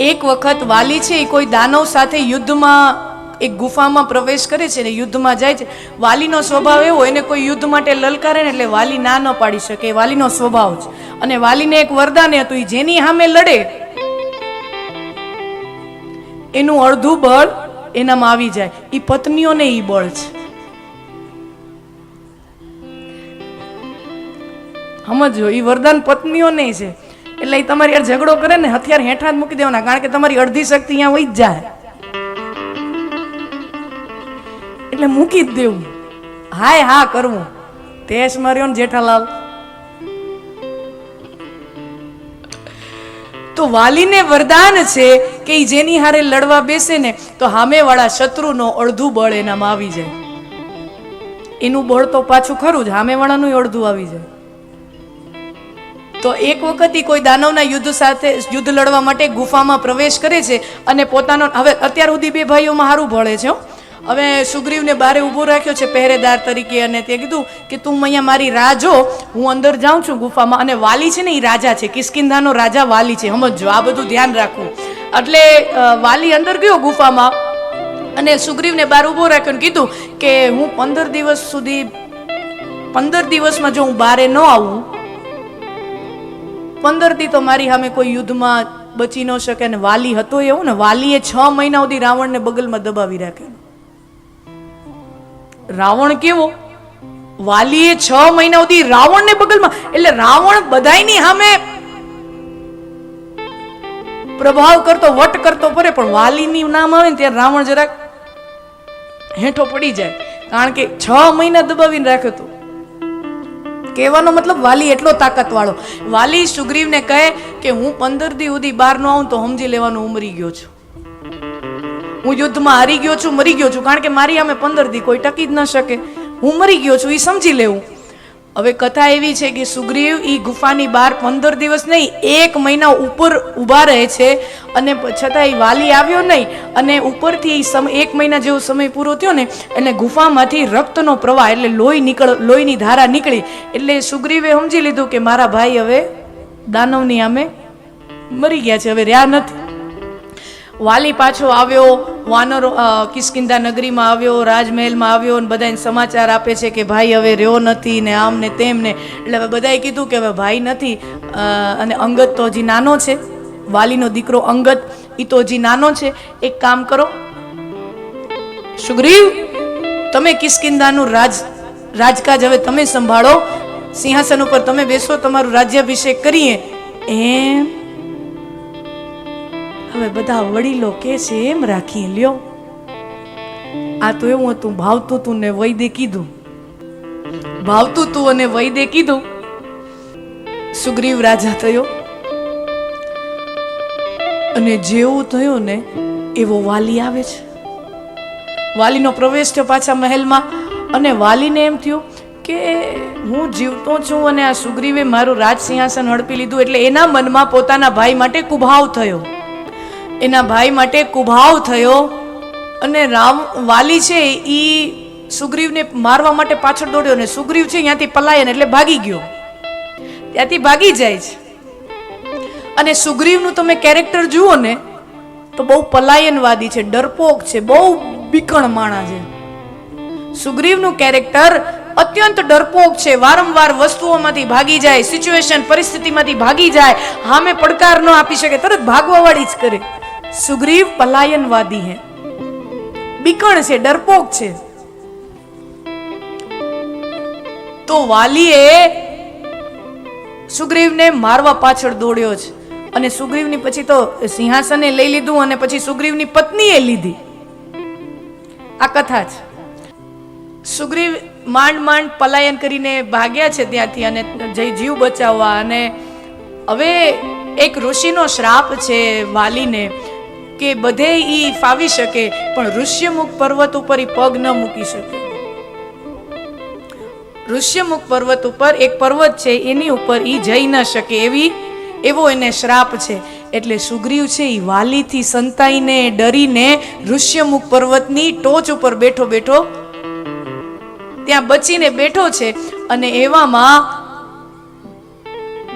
એક વખત વાલી છે, એ કોઈ દાનવ સાથે યુદ્ધમાં, એક ગુફામાં પ્રવેશ કરે છે ને યુદ્ધમાં જાય છે, વાલીનો સ્વભાવ એવો, એને કોઈ યુદ્ધ માટે લલકારે ને એટલે વાલી ના ન પાડી શકે, એ વાલીનો સ્વભાવ છે. અને વાલીને એક વરદાન હતું એ જેની સામે લડે, એનું અડધું બળ એનામાં આવી જાય. એ પત્નીઓને એ બળ છે. સમજો એ વરદાન પત્નીઓને છે. એટલે એ તમારી યાર ઝઘડો કરે ને, હથિયાર હેઠા જ મૂકી દેવાના, કારણ કે તમારી અડધી શક્તિ અહીંયા વહી જ જાય. એટલે મૂકી જ દેવું. હાય, હા, કરવું. તેશ માર્યો ને જેઠાલાલ. તો વાલીને વરદાન છે કે જેની હારે લડવા બેસે ને, તો સામેવાળા શત્રુનો અડધું બળ એનામાં આવી જાય. એનું બળ તો પાછું ખરું જ સામેવાળાનું અડધું આવી જાય. તો એક વખત એ કોઈ દાનવના યુદ્ધ સાથે યુદ્ધ લડવા માટે ગુફામાં પ્રવેશ કરે છે અને પોતાનો હવે અત્યાર સુધી બે ભાઈઓમાં સારું ભળે છે હવે સુગ્રીવને બારે ઊભો રાખ્યો છે પહેરેદાર તરીકે અને તે કીધું કે તું અહીંયા મારી રાહ જો, હું અંદર જાઉં છું ગુફામાં. અને વાલી છે ને એ રાજા છે કિસ્કિંધાનો રાજા વાલી છે સમજો આ બધું ધ્યાન રાખવું. એટલે વાલી અંદર ગયો ગુફામાં અને સુગ્રીવને બહાર ઊભો રાખ્યો કીધું કે હું પંદર દિવસ સુધી, પંદર દિવસમાં જો હું બારે ન આવું પંદરથી તો મારી સામે કોઈ યુદ્ધમાં બચી ન શકે ને વાલી હતો એવું ને, વાલીએ છ મહિના સુધી રાવણને બગલમાં દબાવી રાખ્યો. રાવણ કેવો? વાલીએ છ મહિના સુધી રાવણને બગલમાં, એટલે રાવણ બધાયની સામે પ્રભાવ કરતો, વટ કરતો પડે પણ વાલીની નામ આવે ને ત્યારે રાવણ જરાક હેઠો પડી જાય. કારણ કે છ મહિના દબાવીને રાખ્યો હતો કહેવાનો મતલબ વાલી એટલો તાકાત વાળો વાલી સુગ્રીવને કહે કે હું પંદર દી સુધી બહાર ન આવું તો સમજી લેવાનું હું મરી ગયો છું. હું યુદ્ધમાં હારી ગયો છું, મરી ગયો છું. કારણ કે મારી આમે પંદર દી કોઈ ટકી જ ન શકે. હું મરી ગયો છું એ સમજી લેવું. હવે કથા એવી છે કે સુગ્રીવ એ ગુફાની બહાર પંદર દિવસ નહીં, એક મહિના ઉપર ઊભા રહે છે અને છતાં એ વાલી આવ્યો નહીં અને ઉપરથી એક મહિના જેવો સમય પૂરો થયો ને, એટલે ગુફામાંથી રક્તનો પ્રવાહ, એટલે લોહી નીકળ, લોહીની ધારા નીકળી. એટલે સુગ્રીવે સમજી લીધું કે મારા ભાઈ હવે દાનવની આમે મરી ગયા છે, હવે રહ્યા નથી. વાલી પાછો આવ્યો, વાનરો કિસ્કિંદા નગરીમાં આવ્યો, રાજમહેલમાં આવ્યો અને બધાને સમાચાર આપે છે કે ભાઈ હવે રહ્યો નથી ને આમ ને તેમ ને. એટલે હવે બધાએ કીધું કે હવે ભાઈ નથી. અને અંગત તો હજી નાનો છે. વાલીનો દીકરો અંગત એ તો હજી નાનો છે. એક કામ કરો. સુગ્રીવ, તમે કિસ્કિંદાનું રાજ, રાજકાજ હવે તમે સંભાળો. સિંહાસન ઉપર તમે બેસો, તમારું રાજ્યાભિષેક કરીએ. એમ હવે બધા વડીલો કે છે, એમ રાખી લ્યો. આ તો એવું હતું, ભાવતું તું ને વૈદે કીધું. ભાવતું તું અને વૈદે કીધું. સુગ્રીવ રાજા થયો. અને જેવું થયું ને, એવો વાલી આવે છે. વાલીનો પ્રવેશ થયો પાછા મહેલમાં. અને વાલીને એમ થયું કે, હું જીવતો છું અને આ સુગ્રીવે મારું રાજ સિંહાસન હડપી લીધું, એટલે એના મનમાં પોતાના ભાઈ માટે કુભાવ થયો. એના ભાઈ માટે કુભાવ થયો અને રામ વાલી છે એ સુગ્રીવને મારવા માટે પાછળ દોડ્યો અને સુગ્રીવ છે ત્યાંથી પલાયન એટલે ભાગી ગયો. ત્યાંથી ભાગી જાય છે. અને સુગ્રીવનું તમે કેરેક્ટર જુઓ ને, તો બહુ પલાયનવાદી છે, ડરપોક છે, બહુ બીકણ માણા છે. સુગ્રીવનું કેરેક્ટર અત્યંત ડરપોક છે, વારંવાર વસ્તુઓમાંથી ભાગી જાય, સિચ્યુએશન, પરિસ્થિતિમાંથી ભાગી જાય, હામે પડકાર ન આપી શકે, તરત ભાગવાવાળી જ કરે. સુગ્રીવ પલાયનવાદી હે. બીકણ છે, ડરપોક છે. તો વાલીએ સુગ્રીવને મારવા પાછળ દોડ્યો છે અને સુગ્રીવની પછી તો સિંહાસને લઈ લીધું અને પછી સુગ્રીવની પત્નીએ લીધી. આ કથા છે. સુગ્રીવ માંડ માંડ પલાયન કરીને ભાગ્યા છે ત્યાંથી અને જઈ જીવ બચાવવા. અને હવે એક ઋષિનો શ્રાપ છે વાલીને. કે બધે એ ફાવી શકે, પણ ઋષ્યમુખ પર્વત ઉપર ઈ પગ ન મૂકી શકે. ઋષ્યમુખ પર્વત ઉપર એક પર્વત છે, એની ઉપર ઈ જઈ ન શકે એવી, એવો એને શ્રાપ છે. એટલે સુગ્રીવ છે એ વાલીથી સંતાઈને ડરીને ઋષ્યમુખ પર્વતની ટોચ ઉપર બેઠો બેઠો, ત્યાં બચીને બેઠો છે અને એવામાં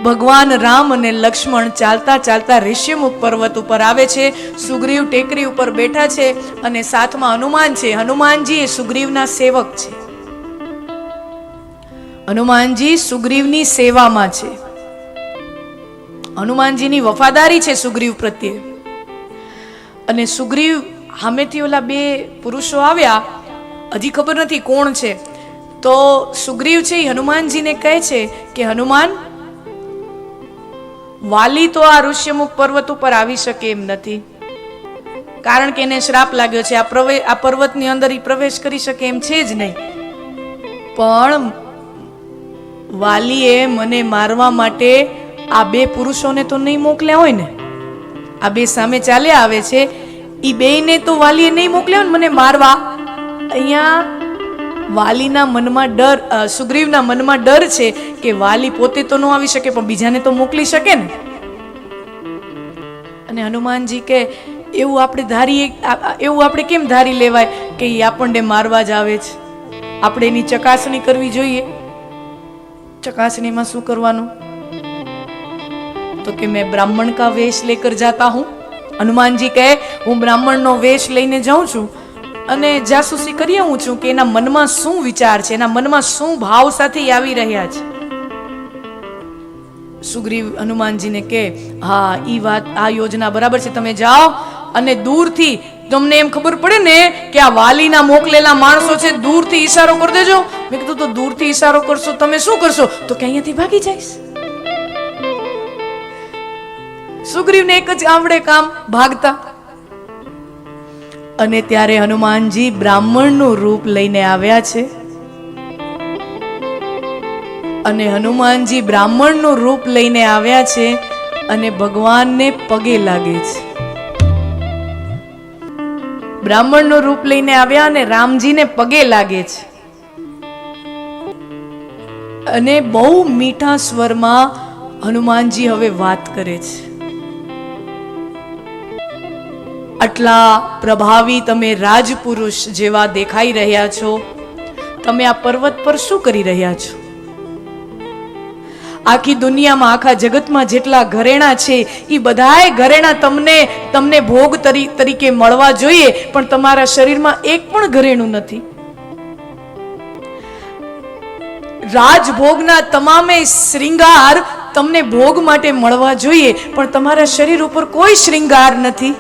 ભગવાન રામ અને લક્ષ્મણ ચાલતા ચાલતા ઋષ્યમુખ પર્વત ઉપર આવે છે, સુગ્રીવ ટેકરી ઉપર બેઠા છે અને સાથમાં હનુમાન છે. હનુમાનજી એ સુગ્રીવના સેવક છે. હનુમાનજી સુગ્રીવની સેવામાં છે. હનુમાનજીની વફાદારી છે સુગ્રીવ પ્રત્યે. અને સુગ્રીવ સામેથી ઓલા બે પુરુષો આવ્યા, હજી ખબર નથી કોણ છે. તો સુગ્રીવ છે એ હનુમાનજીને કહે છે કે, હનુમાન વાલી તો આ ઋષ્યમુખ પર્વત ઉપર આવી શકે એમ નથી. કારણ કે એને શ્રાપ લાગ્યો છે, આ આ પર્વતની અંદર એ પ્રવેશ કરી શકે એમ છે જ નહીં. પણ વાલીએ મને મારવા માટે આ બે પુરુષોને તો નહીં મોકલ્યા હોય ને? આ બે સામે ચાલ્યા આવે છે એ બેયને તો વાલીએ નહીં મોકલ્યા મને મારવા. અહીંયા વાલીના મનમાં ડર સુગ્રીવના મનમાં ડર છે કે વાલી પોતે તો ન આવી શકે પણ બીજાને તો મોકલી શકે ને. અને હનુમાનજી કે એવું આપણે ધારીએ એવું આપણે કેમ ધારી લેવાય કે એ આપણને મારવા જ આવે છે? આપણે એની ચકાસણી કરવી જોઈએ. ચકાસણીમાં શું કરવાનું? તો કે મેં બ્રાહ્મણ કા વેશ લેકર જાતા હું? હનુમાનજી કહે, હું બ્રાહ્મણનો વેશ લઈને જાઉં છું અને જાસૂસી કરી આવું છું કે એના મનમાં શું વિચાર છે, એના મનમાં શું ભાવ સાથે આવી રહ્યા છે? સુગ્રીવ હનુમાનજીને કે, હા, ઈ વાત, આ યોજના બરાબર છે, તમે જાઓ અને દૂરથી તમને એમ ખબર પડે ને કે આ વાલીના મોકલેલા માણસો છે, દૂરથી ઈશારો કરી દેજો. મેં કીધું, તો દૂરથી ઈશારો કરશો, તમે શું કરશો? તો કે અહીંયાથી ભાગી જઈશ. સુગ્રીવને એક જ આવડે કામ ભાગતા અને ત્યારે હનુમાનજી બ્રાહ્મણનું રૂપ લઈને આવ્યા છે. અને હનુમાનજી બ્રાહ્મણનું રૂપ લઈને આવ્યા છે અને ભગવાનને પગે લાગે છે. બ્રાહ્મણનું રૂપ લઈને આવ્યા અને રામજીને પગે લાગે છે. અને બહુ મીઠા સ્વરમાં હનુમાનજી હવે વાત કરે છે. આટલા પ્રભાવી તમે રાજપુરુષ જેવા દેખાઈ રહ્યા છો. તમે આ પર્વત પર શું કરી રહ્યા છો? આખી દુનિયામાં, આખા જગતમાં જેટલા ઘરેણા છે એ બધાય ઘરેણા તમને તમને ભોગ તરી- તરીકે મળવા જોઈએ, પણ તમારા શરીરમાં એક પણ ઘરેણું નથી. રાજભોગના તમામે શ્રૃંગાર તમને ભોગ માટે મળવા જોઈએ, પણ તમારા શરીર ઉપર કોઈ શ્રૃંગાર નથી.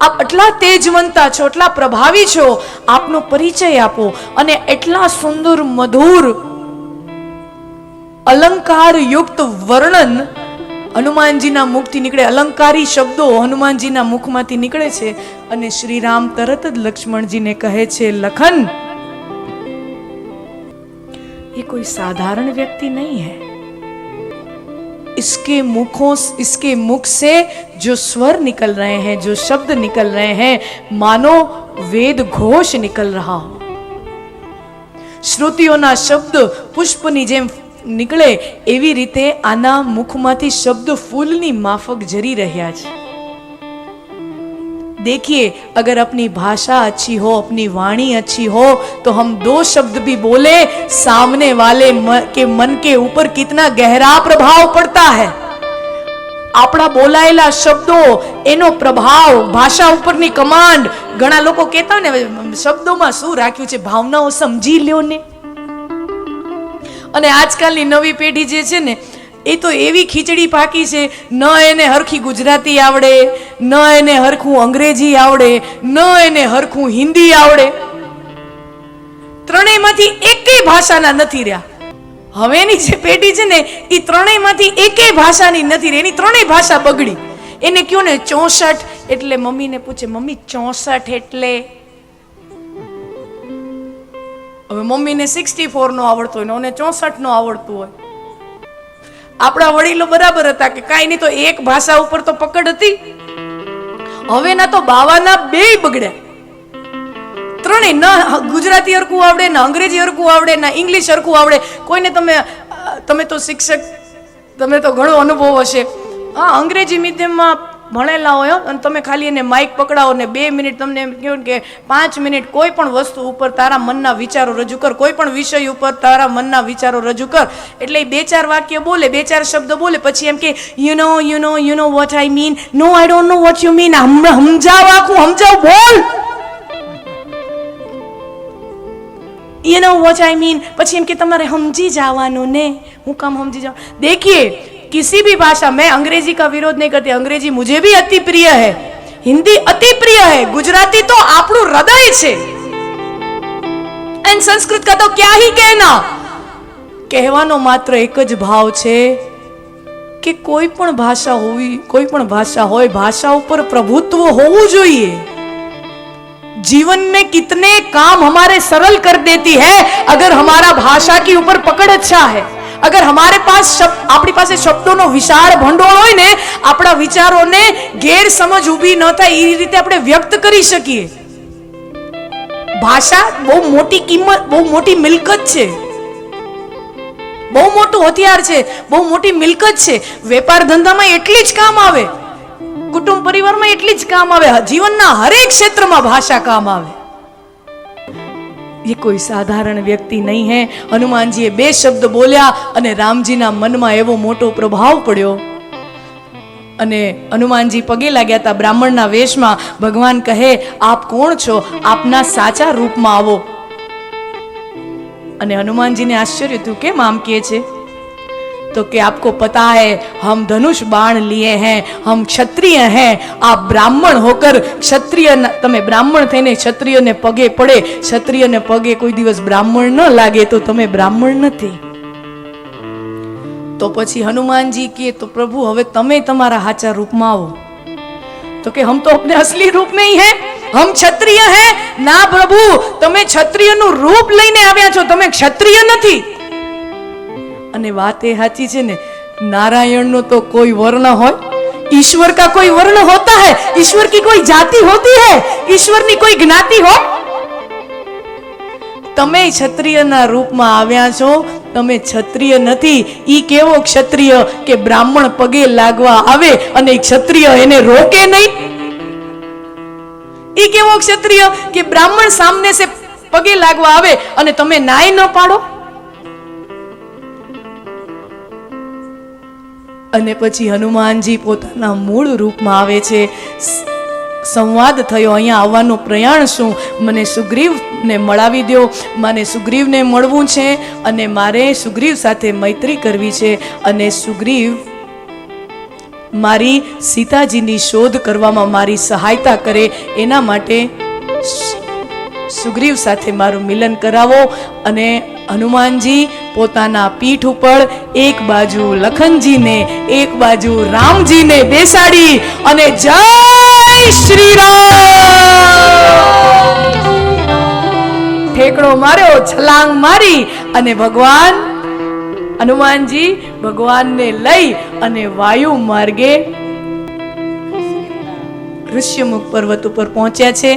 આપ એટલા તેજવંતા છો એટલા પ્રભાવી છો, આપનો પરિચય આપો અને એટલા સુંદર, મધુર અલંકાર યુક્ત વર્ણન હનુમાનજીના મુખથી નીકળે. અલંકારી શબ્દો હનુમાનજીના મુખમાંથી નીકળે છે અને શ્રીરામ તરત જ લક્ષ્મણજીને કહે છે, લખન. એ કોઈ સાધારણ વ્યક્તિ નહીં હે. इसके मुखों इसके मुख से जो स्वर निकल रहे हैं जो शब्द निकल रहे हैं मानो वेद घोष निकल रहा हो શ્રુતિઓના શબ્દ પુષ્પની જેમ નીકળે એવી રીતે આના મુખમાંથી શબ્દ ફૂલની માફક જરી રહ્યા છે देखिए अगर अपनी भाषा अच्छी हो अपनी वाणी अच्छी हो तो हम दो शब्द भी बोले सामने वाले मन के मन के ऊपर कितना गहरा प्रभाव पड़ता है આપણા બોલાયેલા શબ્દો એનો પ્રભાવ ભાષા ઉપરની કમાન્ડ ઘણા લોકો કહેતા હોય ને શબ્દોમાં શું રાખ્યું છે ભાવનાઓ સમજી લ્યો ને અને આજકાલની નવી પેઢી જે છે ને એ તો એવી ખીચડી પાકી છે ન એને હરખી ગુજરાતી આવડે ન એને હરખું અંગ્રેજી આવડે, ન એને હરખું હિન્દી આવડે. ત્રણેયમાંથી એકેય ભાષાના નથી રહ્યા. હવેની જે પેઢી છે ને એ ત્રણેયમાંથી એકેય ભાષાની નથી રહી. એની ત્રણેય ભાષા બગડી. એને કયો ને, ચોસઠ એટલે મમ્મીને પૂછે, મમ્મી, ચોસઠ એટલે? હવે મમ્મીને સિક્સટી ફોર નો આવડતો હોય ને ચોસઠ નો આવડતું હોય. આપણા વડીલો બરાબર હતા કે કાંઈ નહીં, તો એક ભાષા ઉપર તો પકડ હતી. હવેના તો બાવાના બે બગડ્યા ત્રણેય ના ગુજરાતી હરખું આવડે, ના અંગ્રેજી હરખું આવડે, ના ઇંગ્લિશ હરખું આવડે. કોઈને તમે તમે તો શિક્ષક, તમે તો ઘણો અનુભવ હશે. હા, અંગ્રેજી મીડિયમમાં ભણેલા હોય અને તમે ખાલી એને માઇક પકડાવો ને બે મિનિટ તમને એમ કહ્યું કે પાંચ મિનિટ કોઈ પણ વસ્તુ ઉપર તારા મનના વિચારો રજૂ કર. કોઈ પણ વિષય ઉપર તારા મનના વિચારો રજૂ કર. એટલે બે ચાર વાક્ય બોલે, બે ચાર શબ્દ બોલે, પછી એમ કે you know you know you know what I mean no I don't know what you mean હમણાં સમજાવ આખું સમજાવ બોલ. You know what I mean પછી એમ કે, તમારે સમજી જવાનું ને. હું કામ સમજી જાઉં? દેખીએ किसी भी भाषा मैं अंग्रेजी का विरोध नहीं करती अंग्रेजी मुझे भी अति प्रिय है हिंदी अति प्रिय है गुजराती तो આપણું હૃદય છે એન્ડ સંસ્કૃત કા તો ક્યા હી કહેના કહેવાનો માત્ર એક જ ભાવ છે કે કોઈ પણ ભાષા હોવી કોઈ પણ ભાષા હોય ભાષા ઉપર પ્રભુત્વ હોવું જોઈએ जीवन में कितने काम हमारे सरल कर देती है अगर हमारा भाषा की ऊपर पकड़ अच्छा है અગર અમારે પાસ આપણી પાસે શબ્દોનો વિશાળ ભંડોળ હોય ને, આપણા વિચારોને ગેરસમજ ઊભી ન થાય એ રીતે આપણે વ્યક્ત કરી શકીએ. ભાષા બહુ મોટી કિંમત, બહુ મોટી મિલકત છે. બહુ મોટું હથિયાર છે, બહુ મોટી મિલકત છે. વેપાર ધંધામાં એટલી જ કામ આવે, કુટુંબ પરિવારમાં એટલી જ કામ આવે, જીવનના હરેક ક્ષેત્રમાં ભાષા કામ આવે. ये कोई સાધારણ વ્યક્તિ નહીં હે. હનુમાનજીએ બે શબ્દ બોલ્યા અને રામજીના મનમાં એવો મોટો પ્રભાવ પડ્યો. અને હનુમાનજી પગે લાગ્યા હતા બ્રાહ્મણના વેશમાં. ભગવાન કહે, આપ કોણ છો? આપના સાચા રૂપમાં આવો. અને હનુમાનજીને આશ્ચર્ય હતું કેમ આમ કહે છે? तो कि आपको पता है हम धनुष बाण लिए हैं हम क्षत्रिय हैं आप બ્રાહ્મણ હોકર ક્ષત્રિય તમે બ્રાહ્મણ થઈને ક્ષત્રિયને પગે પડે ક્ષત્રિયને પગે કોઈ દિવસ બ્રાહ્મણ ન લાગે તો તમે બ્રાહ્મણ નથી તો પછી હનુમાનજી કે તો પ્રભુ હવે તમે તમારા સાચા રૂપમાં આવો તો કે હમ તો अपने असली रूप में ही हैं हम क्षत्रिय हैं ના પ્રભુ તમે ક્ષત્રિયનું રૂપ લઈને આવ્યા છો તમે ક્ષત્રિય નથી અને વાત એ સાચી છે ને, નારાયણનો તો કોઈ વર્ણ હોય, ઈશ્વર કા કોઈ વર્ણ હોતા હૈ? ઈશ્વર કી કોઈ જાતિ હોતી હૈ? ઈશ્વરની કોઈ જ્ઞાતિ હો? તમે ક્ષત્રિયના રૂપમાં આવ્યા છો, તમે ક્ષત્રિય નથી, ઈ કેવો ક્ષત્રિય કે બ્રાહ્મણ પગે લાગવા આવે અને ક્ષત્રિય એને રોકે નહીં? ઈ કેવો ક્ષત્રિય કે બ્રાહ્મણ સામને સે પગે લાગવા આવે અને તમે નાય ન પાડો? અને પછી હનુમાનજી પોતાના મૂળ રૂપમાં આવે છે. સંવાદ થયો, અહીંયા આવવાનો પ્રયાણ શું? મને સુગ્રીવને મળાવી દો મને સુગ્રીવને મળવું છે અને મારે સુગ્રીવ સાથે મૈત્રી કરવી છે. અને સુગ્રીવ મારી સીતાજીની શોધ કરવામાં મારી સહાયતા કરે. એના માટે સુગ્રીવ સાથે મારું મિલન કરાવો અને હનુમાનજી પોતાના પીઠ ઉપર એક બાજુ લખનજીને, એક બાજુ રામજીને બેસાડી અને જય શ્રી ઠેકડો માર્યો, છલાંગ મારી અને ભગવાન, હનુમાનજી ભગવાનને લઈ અને વાયુ માર્ગે ઋષ્યમુખ પર્વત ઉપર પહોંચ્યા છે.